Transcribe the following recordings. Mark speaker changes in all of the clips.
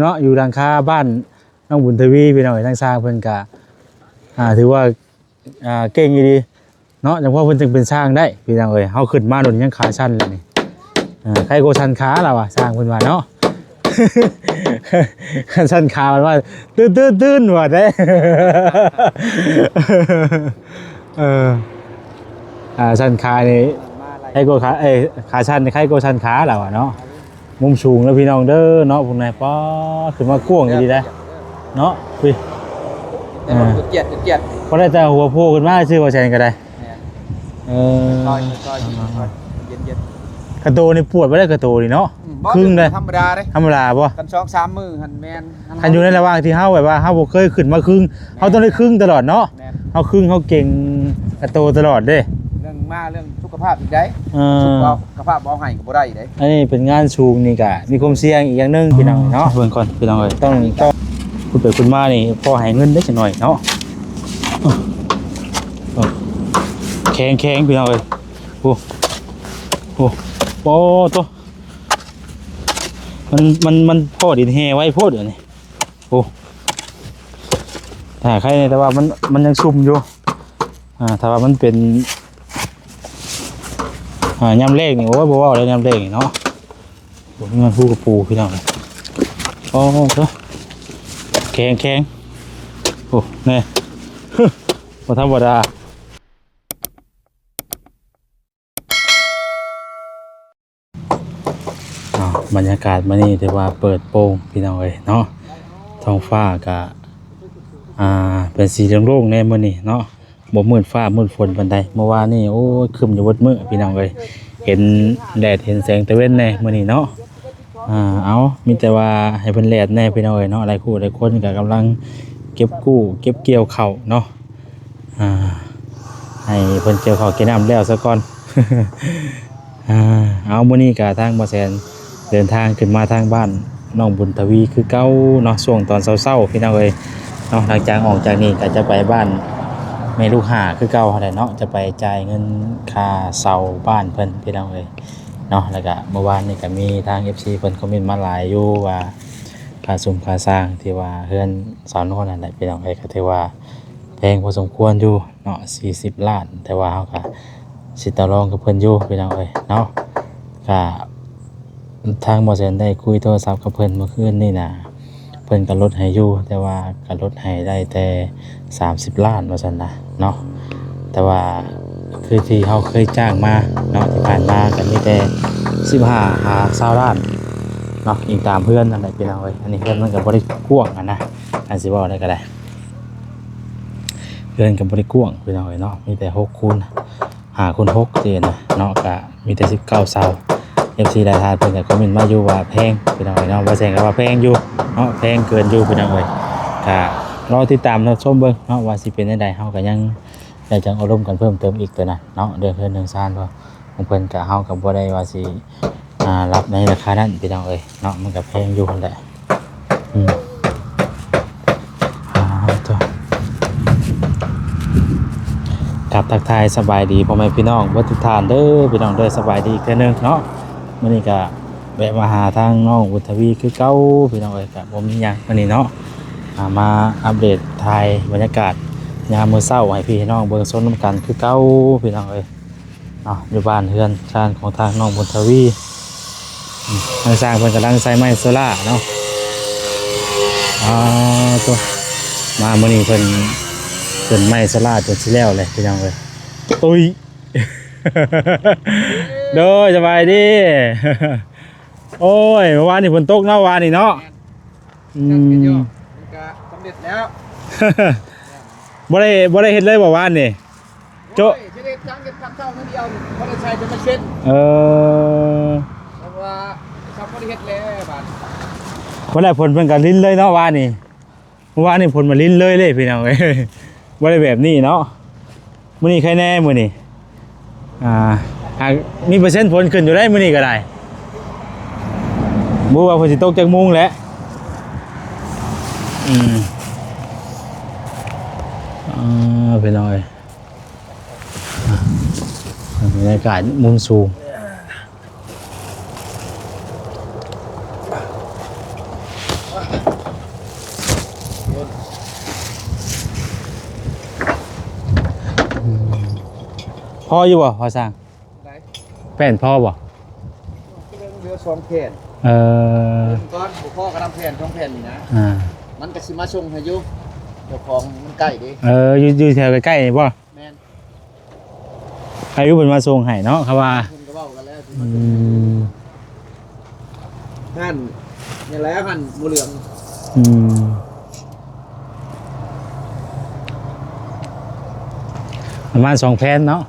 Speaker 1: เนาะอยู่หลังคาบ้านน้องบุญทวีพี่น้อยทางสร้างเพิ่นก็อ่าถือว่าอ่าเก่งอยู่ดีเนาะจังว่าเพิ่นจึงเป็นสร้างได้พี่น้องเอ้ยเฮาขึ้นมาโดนยังขาชันเลยนี่อ่าใครโกชันขาล่ะวะสร้างเพิ่นว่าเนาะชันขามันว่าตื้นตื้นตื้นว่ะเด้เอออ่าชันขานี่ไอ้โกขาเอ้ขาชันใครโกชันขาล่ะวะเนาะ มุมสูงแล้วพี่น้องเด้อเนาะพวกนายป้อขึ้นมากว้างอยู่ดีนะเนาะพี่
Speaker 2: แต่ว่าจุดเจียดจุดเจียด
Speaker 1: พอได้แต่หัวโผล่ขึ้นมาชื่อว่าแชนก็ได้
Speaker 2: เนี่ย
Speaker 1: เอ
Speaker 2: ซอย
Speaker 1: อ
Speaker 2: ซอยซอยเย็นเย็น
Speaker 1: กระโตนี่ปวดไม่ได้กระโตนี่เนาะ
Speaker 2: อืมบ่
Speaker 1: ครึ่งเลย
Speaker 2: ธรรมดาเลย
Speaker 1: ธรรมดาป่ะ
Speaker 2: กันสองสามมือหันแมน
Speaker 1: คันอยู่ในระหว่างที่เฮาแบบว่าเฮาบ่เคยขึ้นมาครึ่งเฮาต้องได้ครึ่งตลอดเนาะ
Speaker 2: แม่น
Speaker 1: เฮาครึ่งเฮาเก่งกระโตตลอดเด้
Speaker 2: เรื่อง มาเรื่องสุขภาพอีกได้
Speaker 1: เอ
Speaker 2: สุข
Speaker 1: อ
Speaker 2: ภาพบ่ให้ก็บ่ได้อีกได้
Speaker 1: อันนี้เป็นงานสูงนี่ก็มีความเสี่ยงอีกอย่างหนึงพี่น้องเนาะเบิ่งก่อนพี่น้องเอ้ยต้องต้องคุณไปคุณมานี่พอให้เงินได้จักหน่อยเนาะโอ้โอ้แข็งแข็งพี่น้องเอ้ยโอ้โอ้โอ้ตัวมันมันมันพอดินแฮไว้โพดเดี๋ยวนี้โอ้แต่ใครเนี่ยแต่ว่ามันมันยังซุ่มอยู่อ่าถ้าว่ามันเป็น อ่ายำเลขนี่โอ้ยบ่เว่าเลยยำเลขนี่เนาะโอ้ยมันพูดกับปูพี่น้องเลยโอ้โหแข็งแข็งโอ้เนี่ยบ่ธรรมดาอ้บรรยากาศมานี่ถือว่าเปิดโปงพี่น้องเลยเนาะท้องฟ้าก็อ่าเป็นสีเหลืองโล่งแน่มื้อนี้เนาะ บ่มืดฟ้ามืดฝนปานใดเมื่อวานนี่โอ้ยคึมอยู่เบิดมือพี่น้องเลยเห็นแดดเห็นแสงตะเว้นแน่มื้อนี้เนาะอ่าเอามีแต่ว่าให้เพิ่นแลดแน่พี่น้องเอ้ยเนาะหลายคู่หลายคนก็กำลังเก็บกู้ เก็บเกี่ยวเข้าเนาะอ่าให้เพิ่นเกี่ยวข้าวกินน้ำแล้วซะก่อนอ่าเอามื้อนี้ก็ทางบ่แซนเดินทางขึ้นมาทางบ้านน้องบุญทวีคือเก่าเนาะช่วงตอนเช้าๆพี่น้องเอ้ยเนาะหลังจากออกจากนี้ก็จะไปบ้าน แม่ลูกหาคือเก่าแหละเนาะจะไปจ่ายเงินค่าเสาบ้านเพิ่นพี่น้องเลยเนาะแล้วก็เมื่อวานนี่ก็มีทาง FC เพิ่นคอมเมนต์มาหลายอยู่ว่าค่าสุมค่าสร้างที่ว่าเฮือนสาวโนนนั่นแหละพี่น้องเอ้ยก็ถือว่าแพงพอสมควรอยู่เนาะ40 ล้าน แต่ว่าเฮาก็สิต่อรองกับเพิ่นอยู่พี่น้องเอ้ยเนาะก็ทางบ่แซนได้คุยโทรศัพท์กับเพิ่นเมื่อคืนนี่น่ะเพิ่นก็ลดให้อยู่แต่ว่าก็ลดให้ได้แต่ 30 ล้านว่าซั่นนะ เนาะแต่ว่าคือที่เขาเคยจ้างมาเนาะที่ผ่านมากันมีแต่15หา20ล้านเนาะยิงตามเพื่อนนั่นแหละพี่น้องเอ้อันนี้เพื่อนมันก็บ่ได้กว้างอะนะอันสิเว้าได้ก็ได้เพื่อนก็บ่ได้กว้างพี่น้องเอ้เนาะมีแต่6คูณ5คูณ6เจนะเนาะก็มีแต่19เสา FC ได้ทานเพิ่อนก็คอมเมนต์มาอยู่ว่าแพงพี่น้องเอ้เนาะว่าแซงก็ว่าแพงอยู่เนาะแพงเกินอยู่พี่น้องเอ้ยก็ รอติดตามรับชมเบิ่งเนาะว่าสิเป็นจังไดเฮาก็ยังได้จังอารมณ์กันเพิ่มเติมอีกตัวนะเนาะเดือนเพิ่นเดือนซ่านว่าของเพิ่นก็เฮาก็บ่ได้ว่าสิอ่ารับในราคานั้นพี่น้องเอ้ยเนาะมันก็แพงอยู่นั่นแหละอืมอ่าตัวกับทักทายสบายดีพ่อแม่พี่น้องเบ่ทุกท่านเด้อพี่น้องเด้อสบายดีอีกเทื่อนึงเนาะมื้อนี้ก็แวะมาหาทางน้องบุทวีคือเก่าพี่น้องเอ้ยก็บ่มีหยังมื้อนี้เนาะ มาอัปเดตไทยบรรยากาศยามมื้อเช้าให้พี่น้องเบิ่งส้นน้ำกันคือเก่าพี่น้องเอ้ยเนาะอยู่บ้านเฮือนชานของทางน้องบุญทวีมทางสร้างเพิ่นกำลังใส่ไม้โซล่าเนาะอ่าตัวมามื้อนี้เพิ่นเพิ่นไม้โซล่าจนสิแล้วเลยพี่น้องเอ้ยตุ้ยโดยสบายดีโอ้ยเมื่อวานนี่ฝนตกเนาะวานนี่เนาะอื
Speaker 2: นั่นก็ย่อ
Speaker 1: ม
Speaker 2: มันก็สำ เร็จแล้ว
Speaker 1: บ่ได้บ่ได้เฮ็ดเลยบ่วานนี่ โจ๊ะ
Speaker 2: โอ้ยสิได้จังเก็บทางเข้านั่นเดียวบ่ได้ใช้จะมาเช็ด
Speaker 1: เออ
Speaker 2: เพราะว่าชาวบ่ได้เฮ็ดแล้วบาด
Speaker 1: บ่ได้ผลเพิ่นก็ลิ้นเลยเนาะวานนี่เมื่อวานนี่ผลมาลิ้นเลยเลยพี่น้องเอ้ยบ่ได้แบบนี้เนาะมื้อนี้ใครแน่มื้อนี้อ่าอ่ามีเปอร์เซ็นต์ผลขึ้นอยู่ได้มื้อนี้ก็ได้บ่ว่าเพิ่นสิตกจักโมงแหล้วอืม อ่าพี่น้องเอ้ยอะบรรยากาศมุมสูง
Speaker 2: เต้น
Speaker 1: พ่ออยู่บ่พ่อสร้าง
Speaker 2: ไหน
Speaker 1: แป้นพ่อบ่
Speaker 2: เรื่องเรือสองแผ่น
Speaker 1: เออ
Speaker 2: ก้อนหัวพ่อกระดำแผ่นสองแผ่นนี่นะ
Speaker 1: อ่า
Speaker 2: มันก็สิมาส่งให้อยู่เจ้าของมันใกล้ดิ
Speaker 1: เอออยู่อยู่แถวใกล้ๆนี่บ่
Speaker 2: แม่น
Speaker 1: อายุเพิ่นมาส่งให้เนาะครับว่า
Speaker 2: เพิ่นก็เว้ากันแล้วสิ
Speaker 1: อื
Speaker 2: มาส่ง
Speaker 1: ม
Speaker 2: หั่นนี่แหละหั่นหมูเหลือง
Speaker 1: อืมประมาณสองแผ่นเนาะ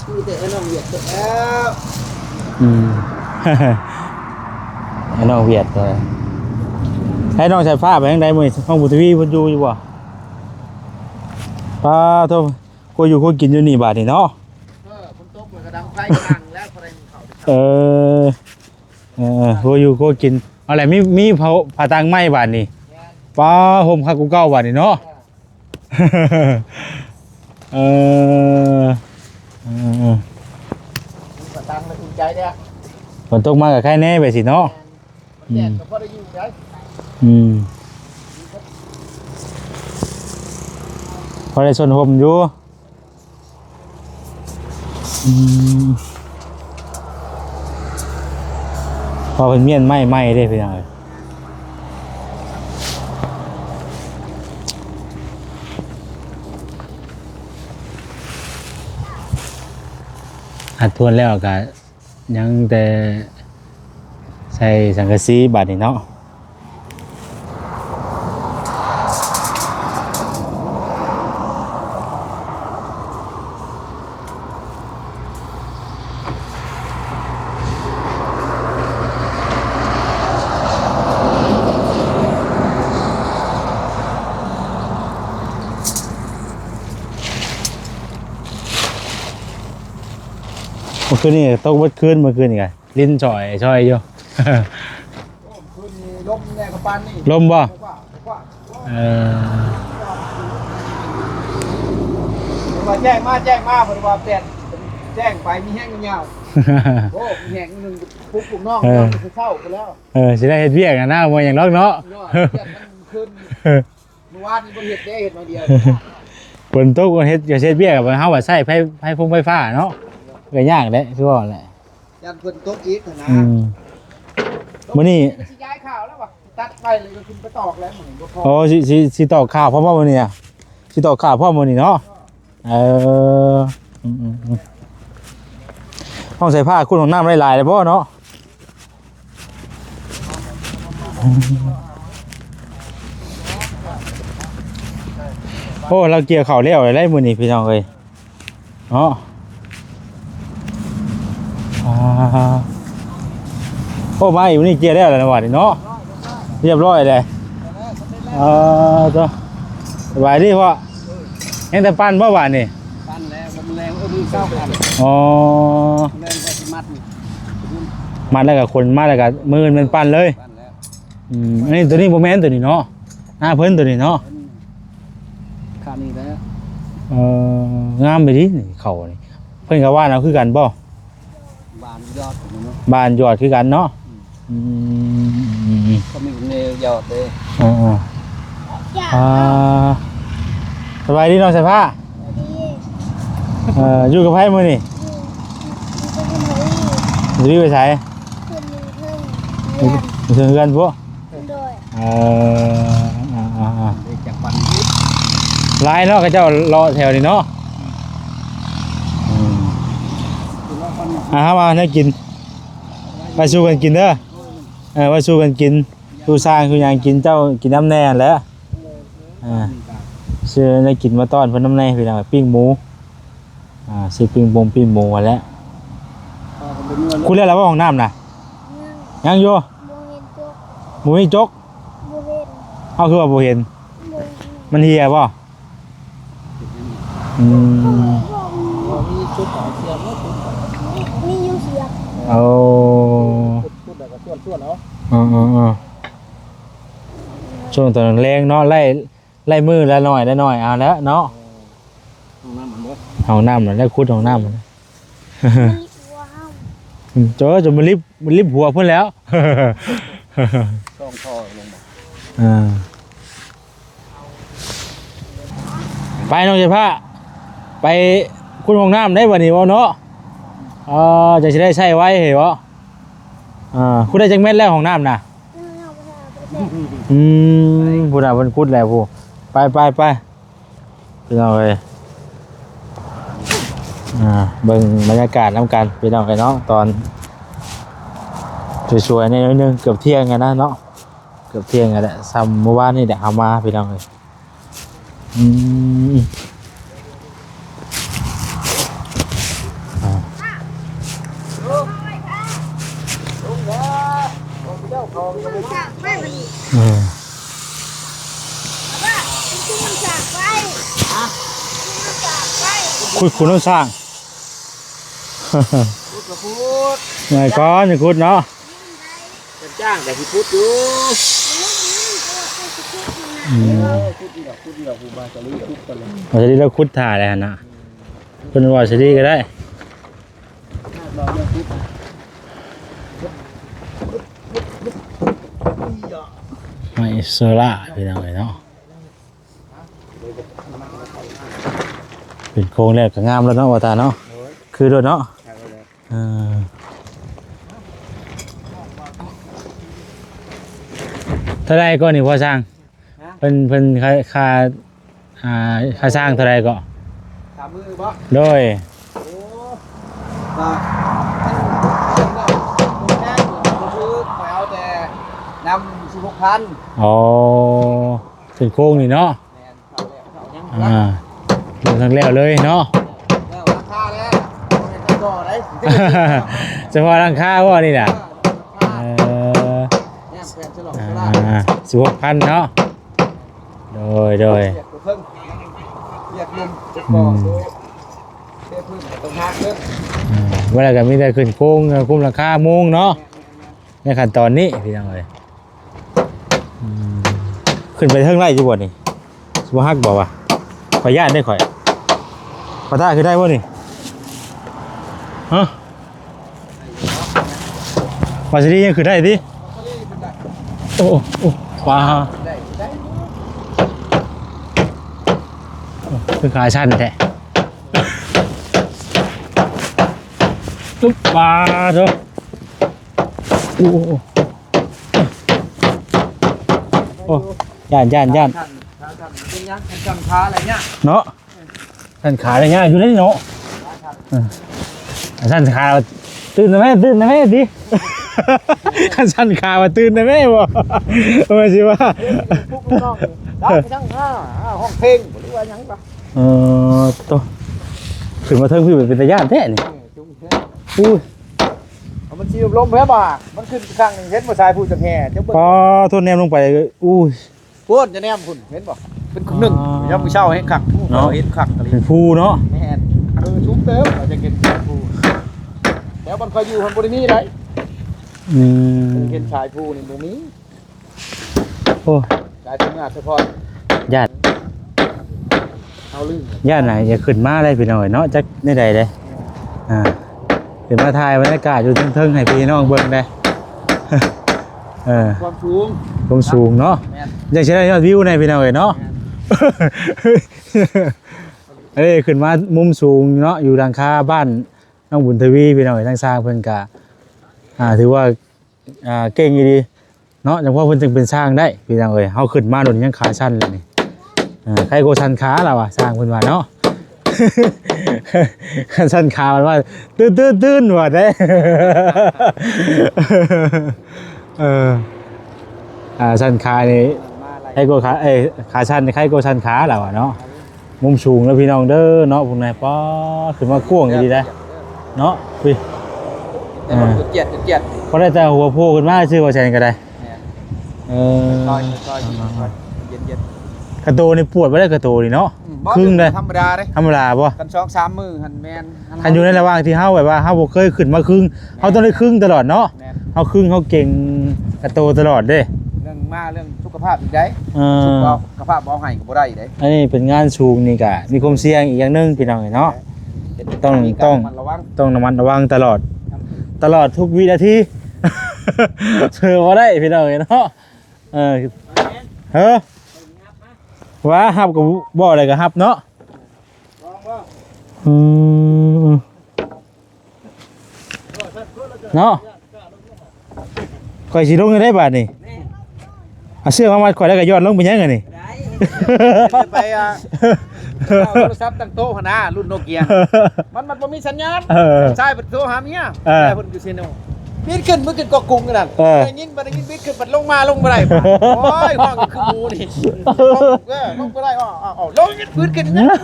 Speaker 2: ชื่อแต่ไอ้น้องเหยียดเสร็จแล้ว
Speaker 1: อืม ให้น้องเวียดเลยให้น้องใส่ฟ้าไปทางใดมื้อนี้ห้องบุตรวีเพิ่นอยู่อยู่บ่ป้าโทษกูอยู่กูกินอยู่นี่บาดนี่เนาะ
Speaker 2: เออฝนตกมันก็ดังไฟกลางแล้วคนใดมันเข้าไป
Speaker 1: เออเออกูอยู่กูกินเอาอะไรมีมีเผาผ่าตังไหม้บาดนี่
Speaker 2: แม่น
Speaker 1: ป้าห่มคักกูเก้าบาดนี่เนาะเออเออ
Speaker 2: มันก็ตังมันอุ่นใจเด้อ
Speaker 1: ฝนตกมากับใครแน่ไปสิเนาะ
Speaker 2: มันแดดก็พอได้อยู่ได้
Speaker 1: อืมพอได้ส่วนห่มอยู่อืมพอเป็นเมียนไหม้ไหม้ได้พี่น้องเอ้ยอัดทวนแล้วก็ ยังแต่ใส่สังกะสีบาดนี่เนาะ เมื่อคืนนี่ตกเมื่อคืนเมื่อคืนนี่ไงลิ้นจ่อยจ่อยอยู่
Speaker 2: โอ้คืนนี้ลมแรงกับปานนี่
Speaker 1: ลมบ่
Speaker 2: กว่าว่า
Speaker 1: เออ
Speaker 2: ว่าแจ้งมาแจ้งมาเพิ่นว่าเปลี่ยนแจ้งไปมีแห้งยาวๆโอ้มีแห้งหนึงปุ๊บปุ๊บน้องน้องจะเข้าไปแล้ว
Speaker 1: เออสิได้เฮ็ดเวียกกันหน้าบ่อย่างนอกเนาะ
Speaker 2: ยอดเปลี่ยนมันขึ้นเมื่อวานนี้บ่เฮ็ดได้เฮ็ดมาเดียว
Speaker 1: ฝนตกก็เฮ็ดก็เฮ็ดเวียกกับเฮาว่าใช้ไฟไฟฟงไฟฟ้าเนาะ ก็ยากแหละคือว่าแหละ
Speaker 2: ยันเพิ่นตกอีกนะ
Speaker 1: อืมมื้อนี้
Speaker 2: สิย้ายข่าวแล้วว่ะตัดไปเลยก็ขึ้นไปตอกแล้วเหมือนบ่พอ
Speaker 1: โอ้สิสิสิตอกข้าวพร้อมบ่มื้อนี้อะสิตอกข้าวพร้อมมื้อนี้เนาะเอออืมๆๆต้องใส่ผ้าคุณของน้ำหลายๆเลยบ่เนาะโอ้เราเกี่ยวเข่าวเลี้ยวอะไรมือนี่พี่น้องเอ้ยเนาะอ่า โอ้มาอยู่นี่เกี่ยวได้แล้วนะวะนี่เนาะเรียบร้อยเลยเออตัวสบายดีพ่อยังแต่ปั้นเมื่อวานนี่
Speaker 2: ปั้นแล้วมันแรงเออมือเก้าพัน
Speaker 1: อ๋อ
Speaker 2: แรงกว่าสิมัดนี่
Speaker 1: มาแล้วกับคนมาแล้วกับมือมันปั้นเลย
Speaker 2: ปั้นแล้ว
Speaker 1: อืมอันนี้ตัวนี้โมเมนต์ตัวนี้เนาะหน้าเพิ่นตัวนี้เนาะ
Speaker 2: ข้านี่แล้ว
Speaker 1: เอองามไปดินี่เขานี่เพิ่นก็ว่าเราคือกันบ่
Speaker 2: บาน ยอดของมันเนาะ
Speaker 1: บ้านยอดคือกันเนาะอืม
Speaker 2: ก็มีเนยยอดเลย
Speaker 1: อ่าอ่าสบายดีเนาะสายผ้าเอ่ออยู่กับไผมื้อนี่อยู่ที่ไปไสอยู่เฮือนพวกเอ่ออ่าอ่าอ่า
Speaker 2: เลยจากปั้นนิด
Speaker 1: หลายเนาะเขาเจ้ารอแถวนี้เนาะอืม
Speaker 2: คื อว่าปั้น
Speaker 1: อ่าหามาให้กินมาสู้กันกินเด้อเออมาสู้กันกินสู้สร้างคือยังกินเจ้ากินน้ำแน่แหล้วอ่าซื้อได้กินมาต้อนเพิ่นน้ำในพี่น้องปิ้งหมูอ่าซื้อปิ้งบงปิ้งหมูมาแล้วคุณเรียกอะไรว่าห้องน้ำน่ะยังอยู่หมูมีจกเอาคือว่าบ่เห็นมันเหียบ่อืม
Speaker 2: ชุดของเสียงว่าชุด
Speaker 3: มีอยู่ เสียง
Speaker 1: เอา
Speaker 2: ชุดแล้วก็ส่วนส่วนเนาะ
Speaker 1: อ๋อๆช่วงตอนแรงเนาะไล่ไล่มือละหน่อยละหน่อยเอาแล้วเนาะ
Speaker 2: ห้องน้ำมันบ่
Speaker 1: ห้องน้ำน่ะได้คุดห้องน้ำน่ะ
Speaker 3: มีว้าว
Speaker 1: เจอจนมันรีบมันรีบหัวเพิ่นแล้ว
Speaker 2: ต้องท่อลงมา
Speaker 1: อ่าไปน้องเจ้าผ้าไปคุณห้องน้ำได้บ่นี่บ่เนาะเออจะสิได้ใช้ไว้เหรออ่าคุณได้จังเม็ดแล้วห้องน้ำน่ะอืมพูดอะมันคุดแหละผู้ไปไปไปพี่น้องเลยอ่าเบิ่งบรรยากาศน้ำกันพี่น้องกันเนาะตอนสวยๆนี่นิดนึงเกือบเที่ยงกันนะเนาะเกือบเที่ยงกันแหละซ้ำเมื่อวานนี่เดี๋ยวเอามาพี่น้องเลยอืมอ่า
Speaker 2: ลุงนะ ลุงเจ้าของก็ไม่
Speaker 3: จากไปมัน
Speaker 1: เออ
Speaker 3: ว่าเป็นที่มันจากไปที่มันจากไป
Speaker 1: คุดคุณต้องสร้าง
Speaker 2: พูดกับพูด
Speaker 1: ไงก้อนอย่าคุดเนาะ
Speaker 2: เป็นจ้างแต่ที่พูดอยู่
Speaker 1: อืม
Speaker 2: อพูดเดียวพูดเดียวพูดมาจะรีบพูดกันเลย
Speaker 1: เราจะได้เราคุดถ่ายเลยฮะนะเป็นว่าจะดีก็ได้
Speaker 2: เราเรื่องพูด
Speaker 1: ไม่ โซล่าพี่น้องเลยเนาะเป็นโครงแรกก็งามแล้วเนาะวาตาเนาะคือด้วยเนาะเออเท่าไรก็นี่พ่อสร้างเพิ่นเพิ่นค่าค่าอ่าค่าสร้างเท่าไรก็
Speaker 2: ถามมือบ่
Speaker 1: โดย
Speaker 2: โอ้มาท่านแค่ผมซื้อไปเอาแต่นำสิบหก พัน
Speaker 1: อ๋อเป็นโครงนี่เนาะ
Speaker 2: แมนเขาแล้วเขายัง
Speaker 1: อ่าลงทั้งแล้วเลยเนาะ
Speaker 2: แล้วราคาแล้วเป็นกระจอได้
Speaker 1: เฉพาะรังค่าว่านี่น่ะเออ
Speaker 2: เนี่ยแฟนฉลอง
Speaker 1: อ่
Speaker 2: โคราชา
Speaker 1: สิบหกพันเนาะโดยโดย
Speaker 2: เรียกตัวเพิ่งเรียกลุมจะก่อโดยเรียกพึ่งตรงทางเพิ่ง
Speaker 1: อ่าเวลาก็มีแต่ขึ้นโค้งคุ้มราคามุงเนาะในขั้นตอนนี้พี่น้องเลยอืม ขึ้นไปเทิงไร่จีบวนี่สมฮักบอกว่าขออนุญาตได้ข่อยขอท่าคือได้บ่นี่ฮะมาสิดียังคือได้ดิโอ้โอ้ว้าคือขาชันแท้ตุ๊บว้าเถอะโอ้ โอ้โอ้ย่านย่านย่าน
Speaker 2: ท่านท่านท่านเป็นยังท่านจำค้าอะไรเนี่ย
Speaker 1: เนาะท่านขาอะไรเงี้ยอยู่ในนี่เนาะเออท่านขาตื่นนะแม่ตื่นนะแม่ดิท่านขาว่าตื่นนะแม่บ่ไม่ใช่ว่า
Speaker 2: พวกลูกน้องนี่ได้ไปทั้งห้าห้าห้องเพลงหรือว่าหยังปะ
Speaker 1: เออตัวขึ้นมาเทิงพี่เป็นตาญาติแท้นี่
Speaker 2: เออจุ่มเถอะ
Speaker 1: อู้ย
Speaker 2: เอา มันชีลมแพ้บ่ามันขึ้นข้างหนึ่งเห็นผู้ชายผู้จังแห่เจ้าเบิ้
Speaker 1: พอโทษแนมลงไปอู้ย
Speaker 2: พูดจะแนมคุณเห็นบ่เป็นคนหนึ่ง
Speaker 1: อ๋อ
Speaker 2: ย่ำมือเช่าให้ขัก
Speaker 1: เนาะ
Speaker 2: เราเห็นขักอะไร
Speaker 1: เป็นผู้เนาะ
Speaker 2: แม่นเออชุบเติมเราจะเก็นชายผู้แล้วมันคอยอยู่คนบริมีไร
Speaker 1: อืม
Speaker 2: เห็นชายผู้นี่บ่มี
Speaker 1: โอ้ย
Speaker 2: ชายทำงานเฉพาะ
Speaker 1: ญาติ
Speaker 2: เอาลื่น
Speaker 1: ญาติไหนอย่าขึ้นมาเลยพี่น้องเนาะจักในใดเลยอ่า ขึ้นมาถ่ายบรรยากาศอยู่เทิงๆให้พี่น้องเบิ่งได้เออ
Speaker 2: ความสูง
Speaker 1: ลงสูงเนาะ
Speaker 2: แม่น
Speaker 1: อยากจะได้ยอดวิวในพี่น้องเอ้ยเนาะเอ้ยขึ้นมามุมสูงเนาะอยู่ดังคาบ้านน้องบุญทวีพี่น้องเอ้ยทั้งสร้างเพิ่นกะอ่าถือว่าอ่าเก่งอีดีเนาะจังว่าเพิ่นจึงเป็นสร้างได้พี่น้องเอ้ยเฮาขึ้นมาโดนยังขาสั้นเลยนี่อ่าใครโกชันขาเราอะสร้างเพิ่นว่าเนาะ สั้นขามันว่าตื้นตื้นตื้นว่ะเด้เอออ่าสั้นขานี่
Speaker 2: มาอะไร
Speaker 1: ไอ้โกขาเอ้ยขาชันไอ้โกชันขาเราอะเนาะมุมสูงแล้วพี่น้องเด้อเนาะพวกนายป้อขึ้นมากว้างดีได้เนาะพี่
Speaker 2: แต่มันเจียดเจียด
Speaker 1: พอได้แต่หัวโผล่ขึ้นมาชื่อว่าแชนก็ได้
Speaker 2: เนี่ย
Speaker 1: เอ
Speaker 2: ซอ
Speaker 1: กระโตนี่ปวดไม่ได้กระโตนี่เนาะ
Speaker 2: บ่
Speaker 1: ครึ่งเลย
Speaker 2: ธรรมดาเลย
Speaker 1: ธรรมดาป่ะ
Speaker 2: กันสองสามมือหันแมน
Speaker 1: คันอยู่ในระหว่างที่เฮาแบบว่าเฮาบ่เคยขึ้นมาครึ่งเฮาต้องได้ครึ่งตลอดเนาะ
Speaker 2: แมน
Speaker 1: เฮาครึ่งเฮาเก่งกระโตตลอดเด้
Speaker 2: เรื่องมาเรื่องสุขภาพอีกได้
Speaker 1: เอ
Speaker 2: สุ
Speaker 1: อ
Speaker 2: ขภาพบ่ให้ก็บ่ได้อีกได้
Speaker 1: อันนี้เป็นงานสูงนี่ก็มีความเสี่ยงอีกอย่างหนึงพี่น้องเนาะต้องต้อง
Speaker 2: มันระวัง
Speaker 1: ต้องระมัดระวังตลอด ตลอดทุกวินาทีเชื่อว่าได้พี่น้องเอ้ยเนาะเออเฮ้อ ว่าฮับกับบ่อะไรกับฮับเนาะ
Speaker 2: ลองว่า
Speaker 1: อืมเนาะข่อยสิลงได้บาทนี่เอาเสื้อมามัดข่อยแล้วก็ย้อนลงไปยังไงนี่
Speaker 2: จะไปอะเอาโทรศัพท์ตั้งโต๊ะหนนะรุ่นโนเกีย มันมันบ่มีสัญญาณ
Speaker 1: เออ
Speaker 2: ใช่เป็นโทรหาเมีย
Speaker 1: เออ
Speaker 2: แต่เพิ่นอยู่เซโน บิดขึ้นมือขึ้นก็กุ้งกันนั่น
Speaker 1: เออ
Speaker 2: ได้ยินบ่ได้ยินบิดขึ้นบัดลงมาลงบ่ได้ป่ะโอ้ยห้องคือหมูนี่เออลงบ่ได้อ้ออ้ออ้อลงยินพื้นขึ้นนะ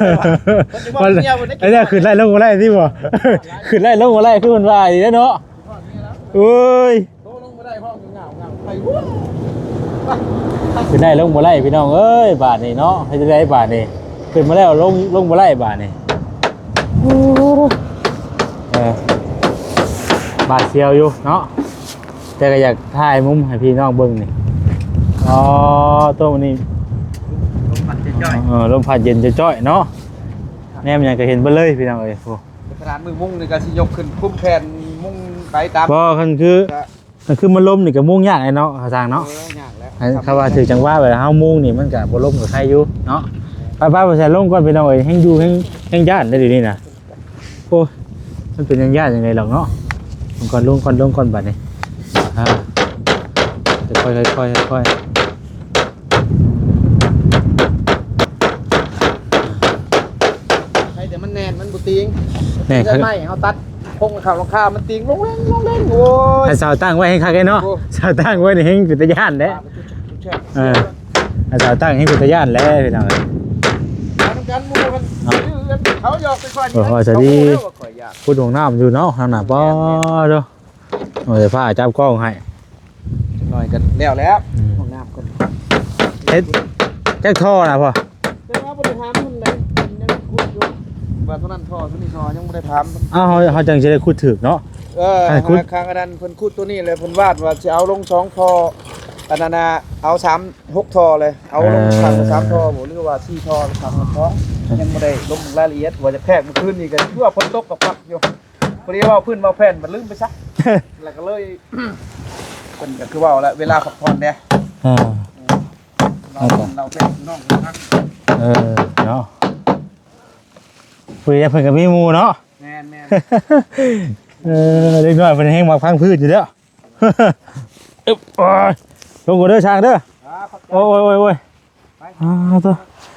Speaker 2: เพิ่นจะว่า
Speaker 1: มัน
Speaker 2: เมียเพิ่นได้
Speaker 1: ไอ้เนี่ยขึ้นไล่ลงมาไล่ที่บ่ขึ้นไล่ลงมาไล่คือมันว่าอีเนาะโอ้ย
Speaker 2: โตลงบ่ได้ห้องเหงาเหงาไปวุ้น
Speaker 1: ขึ้นไล่ลงมาไล่พี่น้องเอ้ยบาทนี่เนาะให้จะได้บาทนี่ขึ้นมาแล้วลงลงมาไล่บาทนี่เออ บาทเซียวอยู่เนาะแต่ก็อยากถ่ายมุมให้พี่น้องเบิ่งนี่อ๋อตัวมันนี่
Speaker 2: ลงมันจะย่อย
Speaker 1: เออลมพัดเย็นจะจ้อยเนาะแนมยังก็เห็นเบ่เลยพี่น้องเอ้ยโอ้
Speaker 2: ขนาดมือมุ่งนี่ก็สิยกขึ้นคุ้มแผ่นมุ่งไปตาม
Speaker 1: บ่คันคือคันคือมันลมนี่ก็มุ่งยากเลยเนาะเขาทางเนาะ
Speaker 2: ออยากแล้ว
Speaker 1: อันคำว่าถือจังหว่าเวลาเฮามุ่งนี่มันก็บ่ลมกับใครอยู่เนาะไปไปบ่ใส่ลงก่อนพี่น้องเอ้ยแฮงอยู่แฮงแฮงย่านได้ดีนี่น่ะโอ้ยมันเป็นยังย่านยังไงหรอกเนาะล งก่อนลงก่อนลงก่อนบัดนี้อ่าค่อยๆค่อยๆค่อย
Speaker 2: ให้แต่มันแน่นมันบ่ติง
Speaker 1: ๆนี่
Speaker 2: เงินไม่เขาตัดพงกับข่าวราคามันติงลงเล่นลงเล่นโอ้ย
Speaker 1: ให้สาวตั้งไว้ให้คักไอ้เนาะ
Speaker 2: โอ้
Speaker 1: สาวตั้งไว้นี่แฮงเป็นตาย่านเด้เออให้สาวตั้งให้เป็นตาย่านแล้วพี่น้อง เอ้ย
Speaker 2: ทำกันหมูกันเขาหยอกไปก่อน
Speaker 1: โอ้โหสวัสดี
Speaker 2: เขารู้แล้วว่าข่อยอยาก
Speaker 1: พูดของน้ำอยู่เนาะทางหน้าป้อเด้อโอ้ยผ้าจับกล้องให้
Speaker 2: หน่อยกันแล้วแล้วห้องน้ำกัน
Speaker 1: เฮ็ดแจ็คท่อนะพ่อ
Speaker 2: แต่ว่าบริหารมันเลยยังคุยอยู่ว่าเท่านั้นท่อเท่านี้ท่อยังไม่ได้ทำ
Speaker 1: อ้าวเขาเขาจังจะได้คูดถึกเนาะ
Speaker 2: เออ
Speaker 1: ให้คุด
Speaker 2: คางกระดันเพิ่นคุดตัวนี้เลยเพิ่นวาดว่าจะเอาลงสองท่อ อันนั้นน่ะเอาสามหกท่อเลย เอาลงทางละสามท่อหมหรือว่าสี่ท่อทางละท่อยังไม่ได้ลงรายละเอียดว่าจะแพกเมื่อคืนนี่กันเพื่อฝนตกกับพักอยู่พอดีว่าพื้นว่าแผ่นมันลืมไปซะแล้วก็เลยเพิ่นก็คือว่าแล้วเวลาพักผ่อนเนี่ย
Speaker 1: อ่า
Speaker 2: เราเราเป็นน้องพัก
Speaker 1: เออเนาะคุยกับเพิ่นกับมีหมูเนาะ
Speaker 2: แม่นแม่น
Speaker 1: เออเล็กน้อยเป็นแห้งมาพังพืชอยู่เด้ออึ๊บโอ้ย ลงก่อนเด้อช้างเด้อ
Speaker 2: อ่าขอบใจ
Speaker 1: โอ้ยโอ้ยโอ้ยโอ้ย
Speaker 2: ไป
Speaker 1: อ่าตัว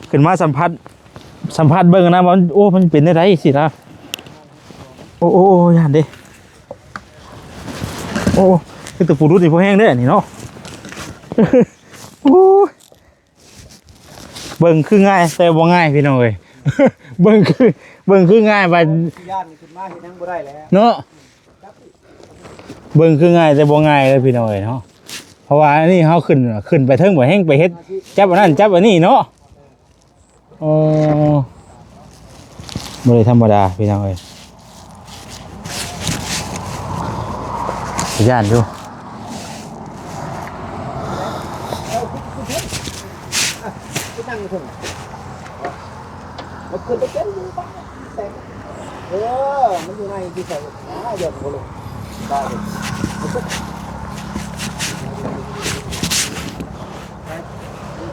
Speaker 1: ขึ้นมาสัมผัสสัมผัสเบิ่งนะว่ามันโอ้มันเป็นได้ไรสินะโอ้โอ้โอ้ยานเด้โอ้คือตัวปูรุดนี่พวกแห้งเด้อนี่เนาะโอ้ยเบิ่งคือง่ายแต่บ่ง่ายพี่น้องเอ้ยเบิ่งคือเบิ่งคือง่ายไป
Speaker 2: ย่านนี่ขึ้นมาเฮ็ดหยังบ่ได้แล้ว
Speaker 1: เนาะเบิ่งคือง่ายแต่บ่ง่ายเลยพี่น้องเอ้ยเนาะ เพราะว่าอันนี้เฮาขึ้นขึ้นไปเทิงบ่แห้งไปเฮ็ดจับอันนั้นจับอันนี้เนาะโอ๋อบ่ได้ธรรมดาพี่น้องเอ้ยย่าน
Speaker 2: อยู่เพิ่นมันขึ้นไปเต้นอยู่บ้านแต่เออมันอยู่ในที่ใส่อ่าเดี๋ยวบ่ลงได้เลยมันก็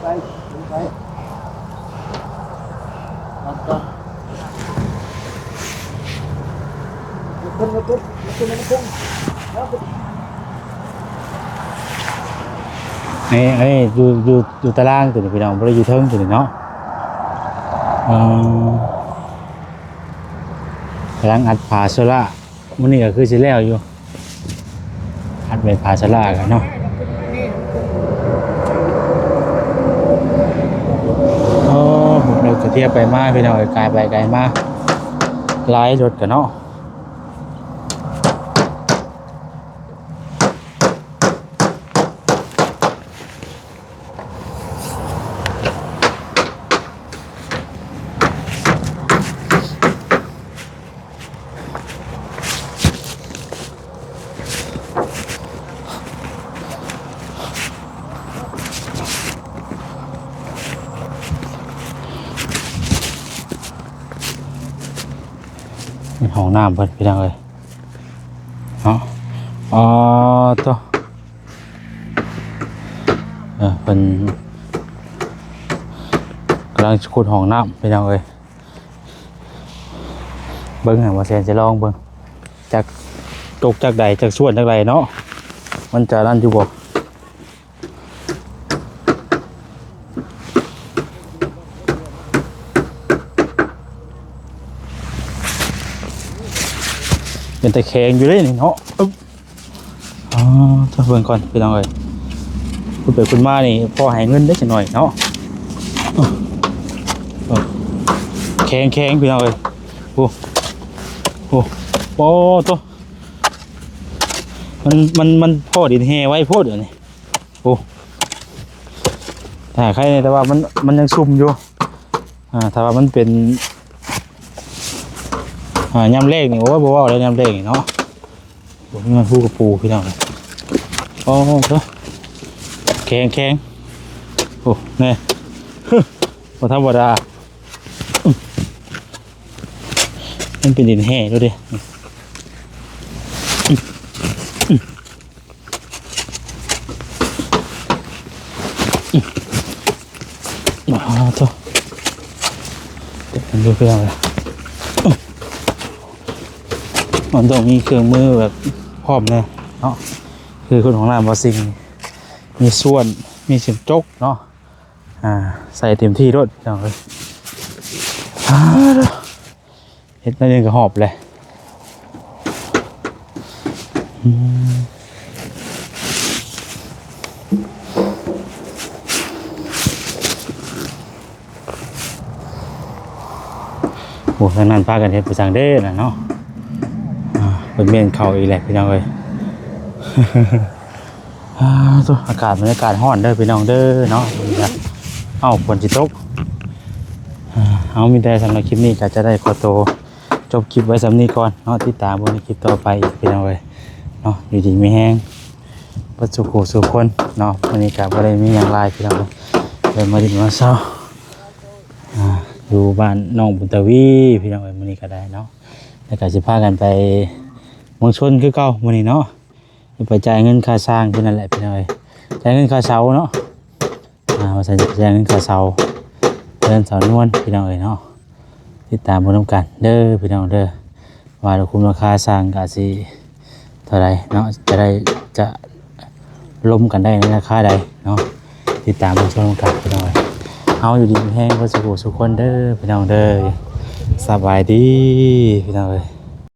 Speaker 2: ไปไปไปเอาก่อนมันขึ้นมันขึ้นมันขึ้นมันขึ้นแล้ว
Speaker 1: นี่อันนี้อยู่อยู่อยู่ตารางตัวนี้พี่น้องบ่ได้อยู่เทิงตัวนี้เนาะกำลังอัดผาโซล่ามื้อนี้ก็คือสิแล้วอยู่ อัดเป็นผาโซล่ากันเนาะ โอ้รถกระ เทียบไปมาพี่น้องไกลไปไกลมาไล่รถกันเนาะ นี่ห้องน้ำเพิ่นพี่น้องเอ้ยเนาะอ๋อตัวเออเป็นกำลังขุดห้องน้ำพี่น้องเอ้ยเบิ้งหาว่าแซนจะลองเบิ้งจากตกจากใดจากส่วนจากใดเนาะมันจะนั่นอยู่บ่ เป็นตะแคงอยู่เลยนี่เนาะอ๋อต้องเบิ่งก่อนพี่น้องเอ้ยคุณไปคุณมานี่พอให้เงินได้จักหน่อยเนาะแข็งแข็งพี่น้องเอ้ยโอ้โอ้โอ้ตัวมันมันมันพ่อดินแห่ไว้โพดเดี๋ยวนี้โอ้แต่ใครเนี่ยแต่ว่ามันมันยังซุ่มอยู่อ่าถ้าว่ามันเป็น อ่ายำเลขนี่โอ้ยบอกว่าอะไรยำเลขนี่เนาะผมมันพูดกับปูพี่น้องโอ้โหแข็งแข็งโอ้เนี่ยบ่ธรรมดามันเป็นดินแห่ดูดิอื้ออื้ออื้อมาเถอะเดี๋ยวมันดูเพี่น้องเลย มันต้องมีเครื่องมือแบบพร้อมเลยเนาะคือคนของร้านบอสิงมีส่วนมีเสียงจกเนาะอ่าใส่เต็มที่รถพี่น้องเลยเด้อเฮ็ดนั่นเองก็หอบเลยโอ้ทางนั้นพากันเฮ็ดไปสั่งเด้นะเนาะ เป็นเมนเขาอีกแหละพี่น้องเอ้ยอาตัวอากาศบรรยากาศร้อนเด้อพี่น้องเด้อเนาะเอ้าฝนจิตกเอามีแต่สำหรับคลิปนี้ก็จะได้ขอตัวจบคลิปไว้สำนี้ก่อนเนาะติดตามบนคลิปต่อไปอีกพี่น้องเอ้ยเนาะอยู่ดีไม่แห้งปัจจุบันสุขคนเนาะวันนี้ก็บ่ได้มีอย่างไรพี่น้องเลยมาดินมาเศร้าอยู่บ้านน้องบุญตวีพี่น้องเอ้ยวันนี้ก็ได้เนาะแล้วก็สิพากันไป มืองชนคือเก่ามื้อนี้เนาะไปจ่ายเงินค่าสร้างเพิ่นนั่นแหละพี่น้อยจ่ายเงินค่าเสาเนาะอ่าว่าจะจ่ายเงินค่าเสาเดินเสานวลพี่น้องเอ้ยเนาะติดตามเพิ่นนํกันเด้อพี่น้องเด้อว่าเราคุณราคาสร้างก็สิเท่าไรเนาะจะได้จะล้มกันได้ในราคาใดเนาะติดตามเพิ่นชมกันพี่น้อยเอาอยู่ดีมีแห้งก็สุขสุขคนเด้อพี่น้องเด้อสบายดีพี่น้องเอ้ย